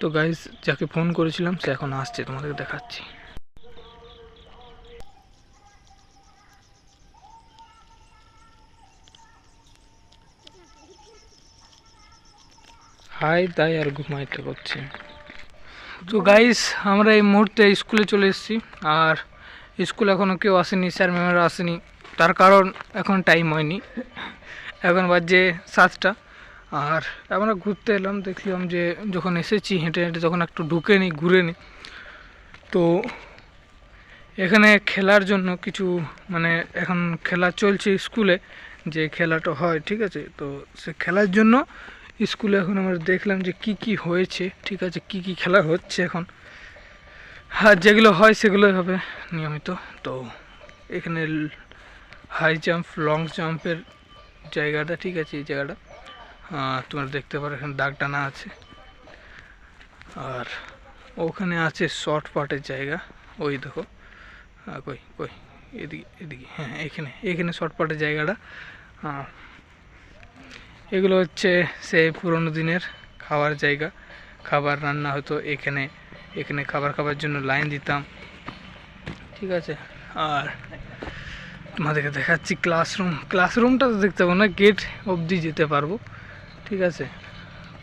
তো গাইজ যাকে ফোন করেছিলাম, সে এখন আসছে, তোমাদেরকে দেখাচ্ছি। হাই, তাই আর ঘুমাইতে করছি তো গাইস আমরা এই মুহূর্তে স্কুলে চলে এসেছি, আর স্কুল এখনও কেউ আসেনি স্যার ম্যামেরা আসেনি। তার কারণ এখন টাইম হয়নি। এখন বাজে সাতটা। আর আমরা ঘুরতে এলাম, দেখলাম যে যখন এসেছি হেঁটে হেঁটে যখন একটু ঢুকে নিই ঘুরে নিই তো এখানে খেলার জন্য কিছু মানে এখন খেলা চলছে স্কুলে, যে খেলাটা হয়, ঠিক আছে? তো সে খেলার জন্য স্কুলে এখন আমরা দেখলাম যে কি কি হয়েছে, ঠিক আছে? কি কি খেলা হচ্ছে এখন? আর যেগুলো হয় সেগুলোই হবে নিয়মিত। তো এখানে হাই জাম্প, লং জাম্পের জায়গাটা, ঠিক আছে? এই জায়গাটা। তোমরা দেখতে পারো, এখানে দাগ টানা আছে। আর ওখানে আছে শর্ট পাটের জায়গা। ওই দেখো। কই কই? এদিকে এদিকে। হ্যাঁ এখানে এখানে শর্ট পাটের জায়গাটা। এগুলো হচ্ছে সেই পুরোনো দিনের খাওয়ার জায়গা। খাবার রান্না হতো এখানে। এখানে খাবার খাবার জন্য লাইন দিতাম। ঠিক আছে? আর তোমাদেরকে দেখাচ্ছি ক্লাসরুম ক্লাসরুমটা তো দেখতে পাবো না গেট অবধি যেতে পারব। ঠিক আছে?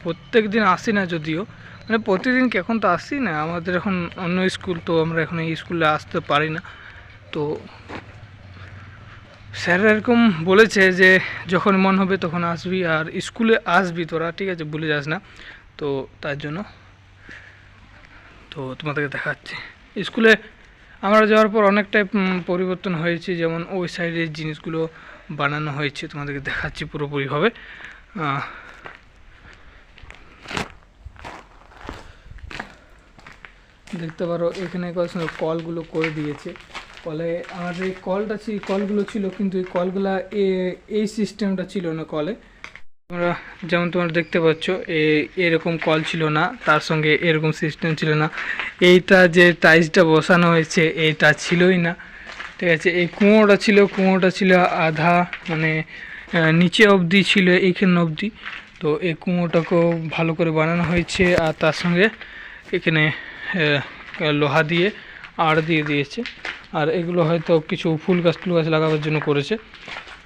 প্রত্যেক দিন আসি না যদিও। মানে প্রতিদিন এখন তো আসি না? আমাদের এখন অন্য স্কুল তো আমরা এখন এই স্কুলে আসতে পারি না। তো স্যার এরকম বলেছে যে, যখন মন হবে তখন আসবি আর স্কুলে আসবি তোরা। ঠিক আছে, ভুলে যাস না। তো তার জন্য তো তোমাদেরকে দেখাচ্ছি। স্কুলে আমরা যাওয়ার পর অনেকটাই পরিবর্তন হয়েছে। যেমন ওই সাইডের জিনিসগুলো বানানো হয়েছে। তোমাদেরকে দেখাচ্ছি পুরোপুরিভাবে। দেখতে পারো, এখানে কত সুন্দর কলগুলো করে দিয়েছে। কলে আমাদের এই কলটা ছিল কলগুলো ছিল, কিন্তু এই কলগুলা এই সিস্টেমটা ছিল না কলে তোমরা যেমন তোমরা দেখতে পাচ্ছ এরকম কল ছিল না, তার সঙ্গে এরকম সিস্টেম ছিল না। এইটা যে টাইলসটা বসানো হয়েছে, এইটা ছিলই না। ঠিক আছে, এই কুয়োটা ছিল কুয়োটা ছিল আধা মানে নিচে অবধি ছিল এইখানে অবধি। তো এই কুয়োটাকেও ভালো করে বানানো হয়েছে, আর তার সঙ্গে এখানে লোহা দিয়ে, আড় দিয়ে দিয়েছে। আর এগুলো হয়তো কিছু ফুল গাছ ফুল গাছ লাগাবার জন্য করেছে।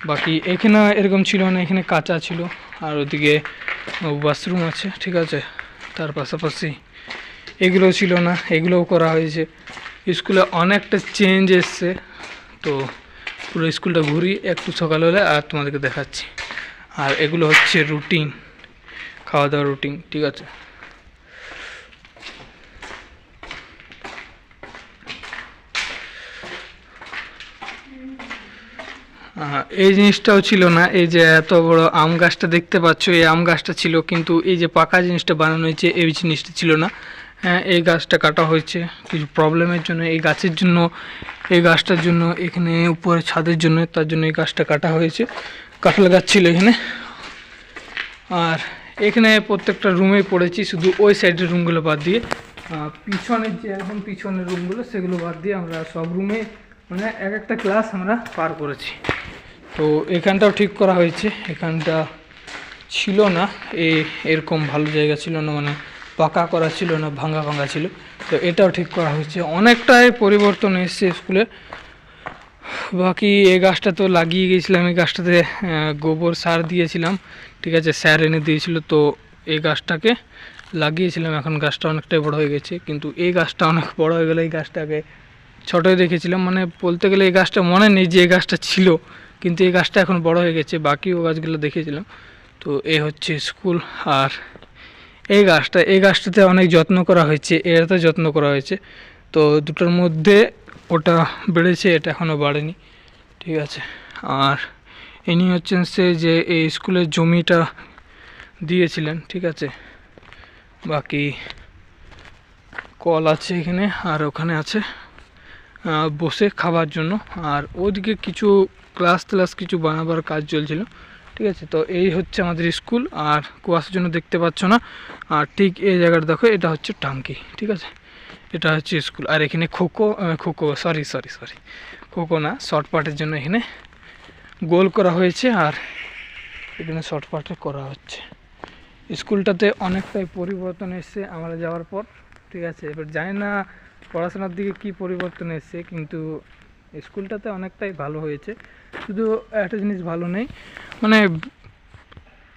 বাকি এখানে এরকম ছিল না, এখানে কাঁচা ছিল। আর ওদিকে ওয়াশরুম আছে, ঠিক আছে? তার পাশাপাশি এগুলো ছিল না, এগুলোও করা হয়েছে। স্কুলে অনেকটা চেঞ্জ এসছে। তো পুরো স্কুলটা ঘুরি, একটু সকাল হলে আর তোমাদেরকে দেখাচ্ছি। আর এগুলো হচ্ছে রুটিন খাওয়া দাওয়ার রুটিন ঠিক আছে? এই জিনিসটাও ছিল না, এই যে এত বড় আম গাছটা দেখতে পাচ্ছ, এই আম গাছটা ছিল, কিন্তু এই যে পাকা জিনিসটা বানানো হয়েছে, এই জিনিসটা ছিল না। হ্যাঁ এই গাছটা কাটা হয়েছে, কিছু প্রবলেমের জন্য, এই গাছের জন্য, এই গাছটার জন্য, এখানে উপরে ছাদের জন্য, তার জন্য এই গাছটা কাটা হয়েছে। কাঁঠাল গাছ ছিল এখানে। আর এখানে প্রত্যেকটা রুমেই পড়েছি, শুধু ওই সাইডের রুমগুলো বাদ দিয়ে। পিছনের যে একদম পিছনের রুমগুলো, সেগুলো বাদ দিয়ে আমরা সব রুমে মানে এক একটা ক্লাস আমরা পার করেছি। তো এখানটাও ঠিক করা হয়েছে। এখানটা ছিল না। এ এরকম ভালো জায়গা ছিল না মানে পাকা করা ছিল না, ভাঙা ভাঙা ছিল। তো এটাও ঠিক করা হয়েছে। অনেকটাই পরিবর্তন এসছে স্কুলে। বাকি এই গাছটা তো লাগিয়ে গেছিলাম। এই গাছটাতে গোবর সার দিয়েছিলাম। ঠিক আছে, স্যার এনে দিয়েছিল। তো এই গাছটাকে লাগিয়েছিলাম। এখন গাছটা অনেকটাই বড় হয়ে গেছে। কিন্তু এই গাছটা অনেক বড় হয়ে গেলে। এই গাছটাকে ছোটোই দেখেছিলাম মানে বলতে গেলে এই গাছটা মনে নেই যে এই গাছটা ছিল। কিন্তু এই গাছটা এখন বড় হয়ে গেছে, বাকিও গাছগুলো দেখেছিলাম। তো এ হচ্ছে স্কুল আর এই গাছটা, এই গাছটাতে অনেক যত্ন করা হয়েছে এটাতে যত্ন করা হয়েছে। তো দুটোর মধ্যে ওটা বেড়েছে, এটা এখনও বাড়েনি, ঠিক আছে। আর ইনি হচ্ছেন সে যে এই স্কুলের জমিটা দিয়েছিলেন, ঠিক আছে। বাকি কল আছে এখানে, আর ওখানে আছে বসে খাবার জন্য। আর ওদিকে কিছু ক্লাস ক্লাস কিছু বানাবার কাজ চলছিল ঠিক আছে? তো এই হচ্ছে আমাদের স্কুল আর কুয়াশার জন্য দেখতে পাচ্ছ না। আর ঠিক এই জায়গাটা দেখো এটা হচ্ছে টাঙ্কি ঠিক আছে? এটা হচ্ছে স্কুল আর এখানে আহ, khokho sorry sorry sorry khokho না শর্ট পাটের জন্য এখানে গোল করা হয়েছে আর এখানে শর্ট পাটে করা হচ্ছে। স্কুলটাতে অনেকটাই পরিবর্তন এসছে আমরা যাওয়ার পর ঠিক আছে? এবার জানি না পড়াশোনার দিকে কি পরিবর্তন এসছে কিন্তু স্কুলটাতে অনেকটাই ভালো হয়েছে। শুধু একটা জিনিস ভালো নেই মানে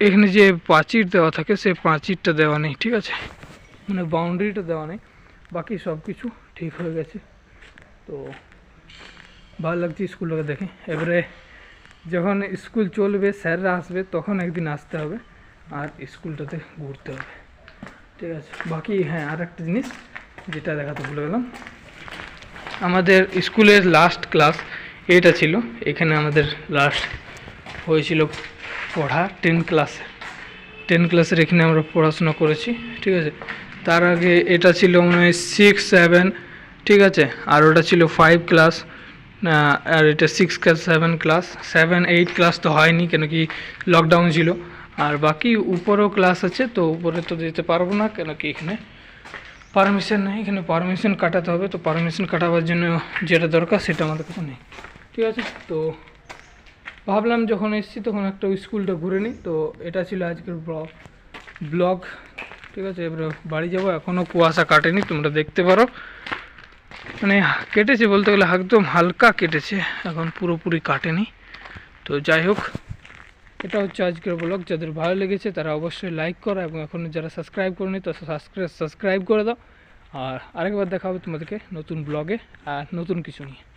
এখানে যে প্রাচীর দেওয়া থাকে, সে প্রাচীরটা দেওয়া নেই, ঠিক আছে? মানে বাউন্ডারিটা দেওয়া নেই, বাকি সব কিছু ঠিক হয়ে গেছে। তো ভালো লাগছে স্কুলটাকে দেখে। এবারে যখন স্কুল চলবে, স্যাররা আসবে, তখন একদিন আসতে হবে আর স্কুলটাতে ঘুরতে হবে। ঠিক আছে? বাকি হ্যাঁ আর একটা জিনিস যেটা দেখাতে ভুলে গেলাম। আমাদের স্কুলের লাস্ট ক্লাস এটা ছিল। এখানে আমাদের লাস্ট হয়েছিল পড়া টেন ক্লাসে টেন ক্লাসের এখানে আমরা পড়াশোনা করেছি, ঠিক আছে? তার আগে এটা ছিল মনে হয় সিক্স সেভেন ঠিক আছে? আর ওটা ছিল ফাইভ ক্লাস আর এটা six class seven class seven eight class তো হয়নি, কেন কি লকডাউন ছিল। আর বাকি উপরেও ক্লাস আছে, তো উপরে তো যেতে পারব না, কেন কি এখানে পারমিশন নেই। এখানে পারমিশন কাটাতে হবে, তো পারমিশন কাটাবার জন্য যেটা দরকার সেটা আমাদের কাছে নেই। ঠিক আছে? তো ভাবলাম যখন এসেছি তখন একটা ওই স্কুলটা ঘুরে নিই। তো এটা ছিল আজকের ব্লগ ব্লগ। ঠিক আছে? এবারে বাড়ি যাব। এখনও কুয়াশা কাটেনি, তোমরা দেখতে পারো। মানে কেটেছে বলতে গেলে একদম হালকা কেটেছে। এখন পুরোপুরি কাটেনি। তো যাই হোক, এটা হচ্ছে আজকের ব্লগ। যাদের ভালো লেগেছে তারা অবশ্যই লাইক করো এবং এখন যারা সাবস্ক্রাইব করেনি তো সাবস্ক্রাইব সাবস্ক্রাইব করে দাও। আর আরেকবার দেখা হবে তোমাদেরকে নতুন ব্লগে আর নতুন কিছু নিয়ে।